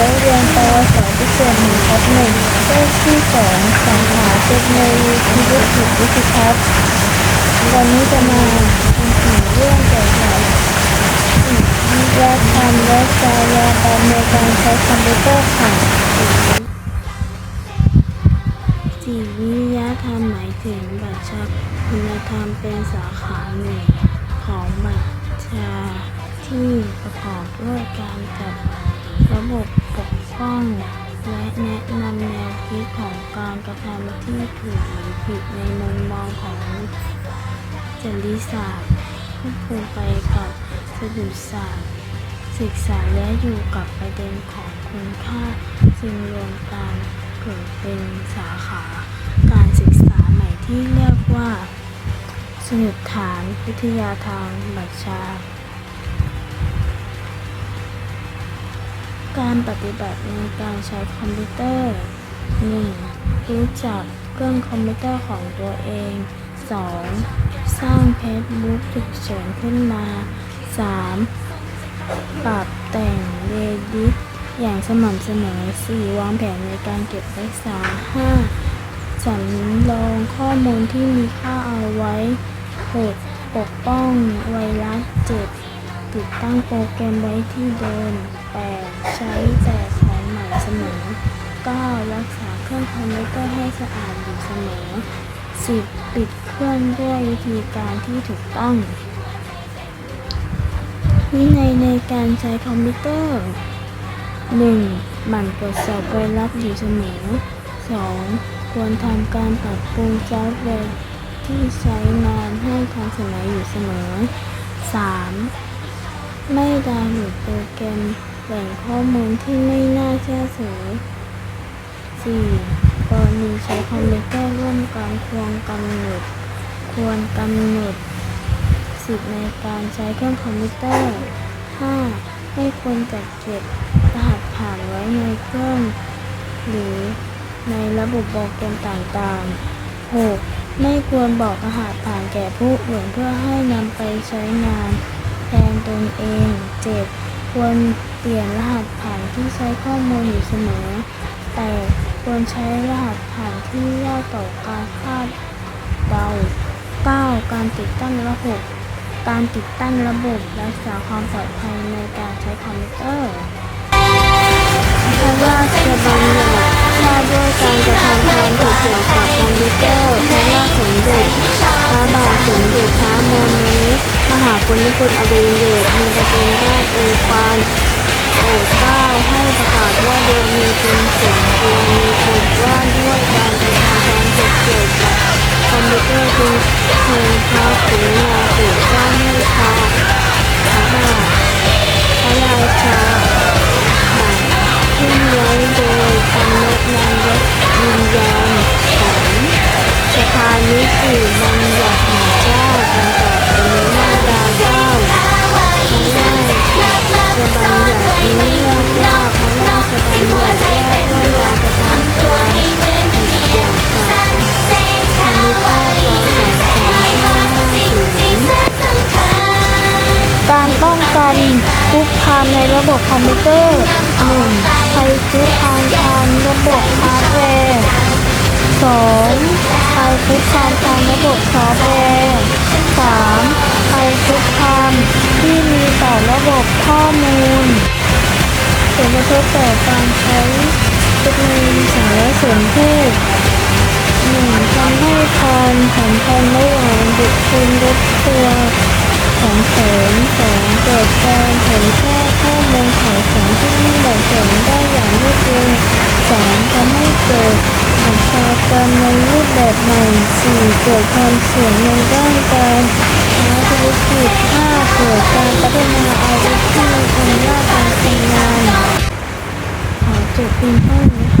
แนะเรียนปวสพิเศษหนึ่งทับหนึ่งเลขที่สองสาขาเทคโนโลยีธุรกิจวิทยาศาสตร์วันนี้จะมาทำถึงเรื่องเกี่ยวกับวิทยาธรรมและจรรยาบรรณในการใช้คอมพิวเตอร์ค่ะจิวิทยาธรรมหมายถึงบัญชาคุณธรรมเป็นสาขาหนึ่งของบัญชาที่ประกอบด้วยการจัดระบบ ป้องและแนะนำแนวคิดของการกระทำที่ถูกหรือผิดในมุมมองของจริศาสตร์ควบคุมไปกับสดุศาสตร์ ศึกษาและอยู่กับประเด็นของคุณค่าจึงรวมการเกิดเป็นสาขา การศึกษาใหม่ที่เรียกว่าสมุดฐานวิทยาทางบัญชา การปฏิบัติในการใช้คอมพิวเตอร์ 1. รู้จักเครื่องคอมพิวเตอร์ของตัวเอง 2. สร้างเฟซบุ๊กฉุกเฉินขึ้นมา 3. ปรับแต่งเรดิตอย่างสม่ำเสมอ 4. วางแผนในการเก็บรักษา 5. สำรองข้อมูลที่มีค่าเอาไว้ 6. ปกป้องไวรัส 7. ติดตั้งโปรแกรมไว้ที่เดิม 8. ใช้แต่ของใหม่เสมอ 9. รักษาเครื่องคอมพิวเตอร์ให้สะอาดอยู่เสมอ 10. ปิดเครื่องด้วยวิธีการที่ถูกต้อง วินัยในการใช้คอมพิวเตอร์ 1. หมั่นตรวจสอบไวรัสอยู่เสมอ 2. ควรทำการปรับปรุงซอฟต์แวร์ที่ใช้งานให้ทันสมัยอยู่เสมอ 3. ไม่ดาวน์โหลดโปรแกร แหล่งข้อมูลที่ไม่น่าเชื่อถือ 4. กรณีใช้คอมพิวเตอร์ร่วมกันควรกำหนด ควรกำหนดสิทธิในการใช้เครื่องคอมพิวเตอร์ 5. ไม่ควรจัดเก็บรหัสผ่านไว้ในเครื่อง หรือในระบบโปรแกรมต่างๆ 6. ไม่ควรบอกรหัสผ่านแก่ผู้อื่นเพื่อให้นำไปใช้งานแทนตนเอง 7. ควรเปลี่ยนรหัสผ่านที่ใช้ข้อมูลอยู่เสมอ 8. ควรใช้รหัสผ่านที่ยากต่อการคาดเดา 9. การติดตั้งระบบ การติดตั้งระบบรักษาความปลอดภัยในการใช้คอมพิวเตอร์พระราชบัญญัติว่าด้วยการกระทำความผิดเกี่ยวกับคอมพิวเตอร์พระราชสมเด็จ มหาภูมิพลอดุลยเดชมีประเป็นราชโอวาทโปรดเกล้าให้ประกาศว่าเดือนมีเป็นสมควรมีบทว่าด้วยการกระทำความผิดเกี่ยวกับคอมพิวเตอร์จึงเชิญพระกรุณาโปรดเกล้าให้พระพระบาพระราชาขึ้นไว้โดยกำหนดนายกยืนยันของสภานิติบัญญัติแห่งชาติ ระบบคอมพิวเตอร์ 1. ภัยคุกคามทางระบบฮาร์ดแวร์ 2. ภัยคุกคามทางระบบซอฟต์แวร์ 3. ภัยคุกคามที่มีต่อระบบข้อมูลผลกระทบต่อการใช้เทคโนโลยีสารสนเทศหนึ่งทำให้ความสัมพันธ์ระหว่างบุคคลลดตัว ของแสงแสงเกิดการเผยแพร่ข้อมูลข่าวสารที่ม่เหมาะสมได้อย่างรวดเร็วสามทำให้เกิดอัชญากรรมในรูปแบบใหม่สี่เกิดความเสี่ยงในด้านการค้าธุรกิจห้าเกิดการพัฒนาอาวุธที่มีคุณค่าการทำงานขอจบเพียงเท่านี้ค่ะ